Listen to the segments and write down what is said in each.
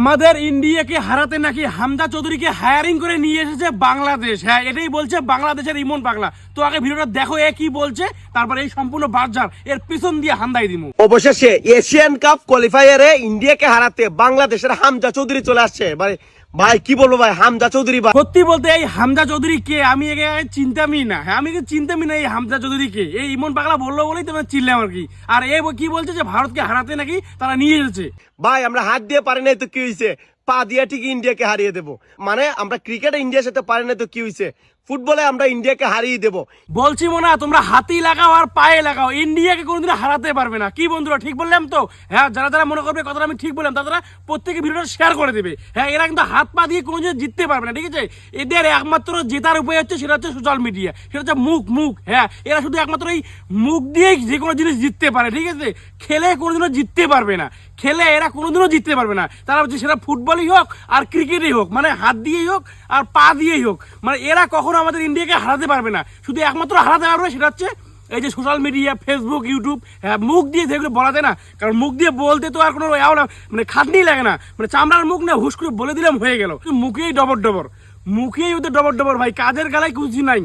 আমাদের ইন্ডিয়াকে হারাতে নাকি হামদা চৌধুরীকে হায়ারিং করে নিয়ে এসেছে বাংলাদেশ। হ্যাঁ এটাই বলছে বাংলাদেশের ইমন পাগলা। তো আগে ভিডিওটা দেখো, এ কি বলছে, তারপর এই সম্পূর্ণ বাজার এর পিছন দিয়ে হামদাই দিমু। অবশেষে এশিয়ান কাপ কোয়ালিফায়ারে ইন্ডিয়াকে হারাতে বাংলাদেশের হামদা চৌধুরী চলে আসছে। ভাই ভাই কি বলব ভাই হামজা চৌধুরী ভাই। সত্যি বলতে এই হামজা চৌধুরী কে? আমি চিন্তামই না। হ্যাঁ আমি চিন্তামই না এই হামজা চৌধুরী কে। এই ইমন পাগলা বলল বলেই তোমার চিনলাম আর কি। আর এ কি বলছে যে ভারতকে হারাতে নাকি তারা নিয়ে এসেছে? ভাই আমরা হাত দিয়ে পারি নাই তো কি হয়েছে পা দিয়ে ঠিক ইন্ডিয়াকে হারিয়ে দেবো। মানে আমরা ক্রিকেটে ইন্ডিয়ার সাথে পারি নাই তো কি হয়েছে ফুটবলে আমরা ইন্ডিয়াকে হারিয়ে দেবো। বলছি মোনা, তোমরা হাতি লাগাও আর পায়ে লাগাও। ইন্ডিয়াকে কোনোদিন হারাতে পারবে না। কি বন্ধুরা, ঠিক বললাম তো? হ্যাঁ যারা যারা মনে করবে কথাটা আমি ঠিক বললাম, তারা প্রত্যেকে ভিডিওটা শেয়ার করে দেবে। হ্যাঁ এরা কিন্তু হাত পা দিয়ে কোনো জিনিস জিততে পারবে না, ঠিক আছে? এদের একমাত্র জেতার উপায় হচ্ছে সেটা হচ্ছে সোশ্যাল মিডিয়া সেটা হচ্ছে মুখ মুখ। হ্যাঁ এরা শুধু একমাত্র এই মুখ দিয়েই যে কোনো জিনিস জিততে পারে, ঠিক আছে? খেলে কোনোদিনও জিততে পারবে না। খেলে এরা কোনোদিনও জিততে পারবে না। তারা হচ্ছে সেটা ফুটবলই হোক আর ক্রিকেটই হোক মানে হাত দিয়েই হোক আর পা দিয়েই হোক। মানে এরা কখনো আমাদের ইন্ডিয়াকে হারাতে পারবে না। শুধু একমাত্র হারাতে পারবে সেটা হচ্ছে এই যে সোশ্যাল মিডিয়া ফেসবুক ইউটিউব হ্যাঁ মুখ দিয়ে যেগুলো বলা যায় না, কারণ মুখ দিয়ে বলতে তো আর কোনো মানে খাটনি লাগে না মানে চামড়ার মুখ না হুস করে বলে দিলাম হয়ে গেল। মুখেই ডবর ডবর, মুখেই ওদের ডবর ডবর, ভাই, কাজের গালায় কিছু নাই।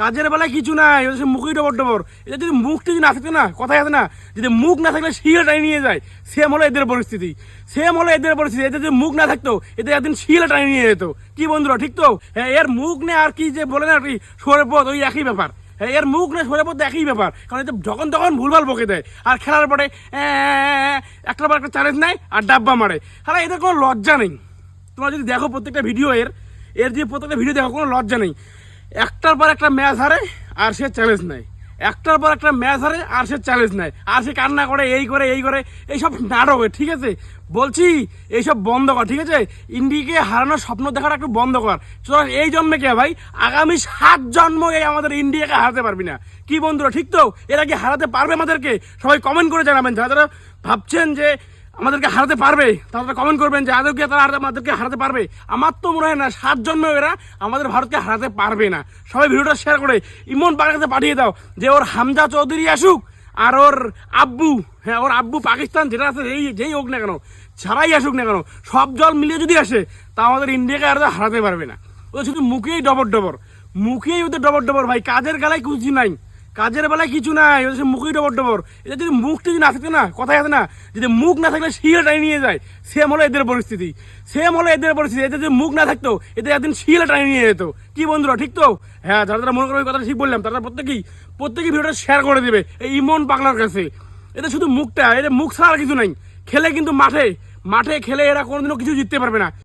কাজের বেলায় কিছু নাই ওদের মুখই ডবর ডবর। এটা যদি মুখটা যদি না থাকতো না কথাই আছে না যদি মুখ না থাকলে শিয়াটাই নিয়ে যায় সেম হলো এদের পরিস্থিতি। সেম হলো এদের পরিস্থিতি এদের যদি মুখ না থাকতো এদের একদিন শিয়াটাই নিয়ে যেত। কি বন্ধুরা ঠিক তো? হ্যাঁ এর মুখ নেই আর কি যে বলে না কি সরে পথ ওই একই ব্যাপার। হ্যাঁ, এর মুখ না সরে পথ একই ব্যাপার কারণ এতে যখন তখন ভুলভাল বকে দেয়। আর খেলার পরে আহ, একটার পর একটা চ্যালেঞ্জ নেয় আর ডাব্বা মারে। হ্যাঁ এদের কোনো লজ্জা নেই। তোমরা যদি দেখো প্রত্যেকটা ভিডিও এর এর যে প্রত্যেকটা ভিডিও দেখো কোনো লজ্জা নেই। একটার পর একটা ম্যাচ হারে আর সে চ্যালেঞ্জ নেয় একটার পর একটা ম্যাচ হারে আর সে চ্যালেঞ্জ নেয় আর সে কান্না করে, এই করে এই করে, এইসব নাটক, ঠিক আছে? বলছি, এইসব বন্ধ কর, ঠিক আছে? ইন্ডিকে হারানোর স্বপ্ন দেখাটা একটু বন্ধ কর। সুতরাং এই জন্মে কে ভাই? আগামী সাত জন্ম এই আমাদের ইন্ডিয়াকে হারাতে পারবি না। কি বন্ধুরা, ঠিক তো? এরা কি হারাতে পারবে আমাদেরকে? সবাই কমেন্ট করে জানাবেন। যারা যারা ভাবছেন যে আমাদেরকে হারাতে পারবে? তারা কমেন্ট করবেন যে আদৌকে তারা হারাতে- আমাদেরকে হারাতে পারবে? আমার তো মনে হয় না, সাত জন্ম এরা আমাদের ভারতকে হারাতে পারবে না। সবাই ভিডিওটা শেয়ার করে ইমন পাকের কাছে পাঠিয়ে দাও যে ওর হামজা চৌধুরী আসুক আর ওর আব্বু হ্যাঁ ওর আব্বু পাকিস্তান যেটা আছে এই যেই হোক না কেন, ছাড়াই আসুক না কেন, সব জল মিলিয়ে যদি আসে তা আমাদের ইন্ডিয়াকে আর হারাতে পারবে না। ওদের শুধু মুখেই ডবর ডবর, মুখেই ওদের ডবর ডবর, ভাই, কাজের গালায় কিছু নাই। কাজের বেলায় কিছু নাই, ওদের মুখই ডবর ডবর। এটা যদি মুখটা যদি না থাকতো না, কথাই আছে না, যদি মুখ না থাকলে শিয়াটাই নিয়ে যায় সেম হলো এদের পরিস্থিতি। সেম হলো এদের পরিস্থিতি, এদের যদি মুখ না থাকতো, এদের একদিন শিয়াটাই নিয়ে যেত। কি বন্ধুরা, ঠিক তো? হ্যাঁ যারা যারা মনে করো কথা ঠিক বললাম, তারা প্রত্যেকেই প্রত্যেকেই ভিডিওটা শেয়ার করে দেবে, এই ইমন পাগলার কাছে। এটা শুধু মুখটা, এদের মুখ ছাড়া কিছু নাই। খেলে কিন্তু মাঠে মাঠে খেলে এরা কোনোদিনও কিছু জিততে পারবে না।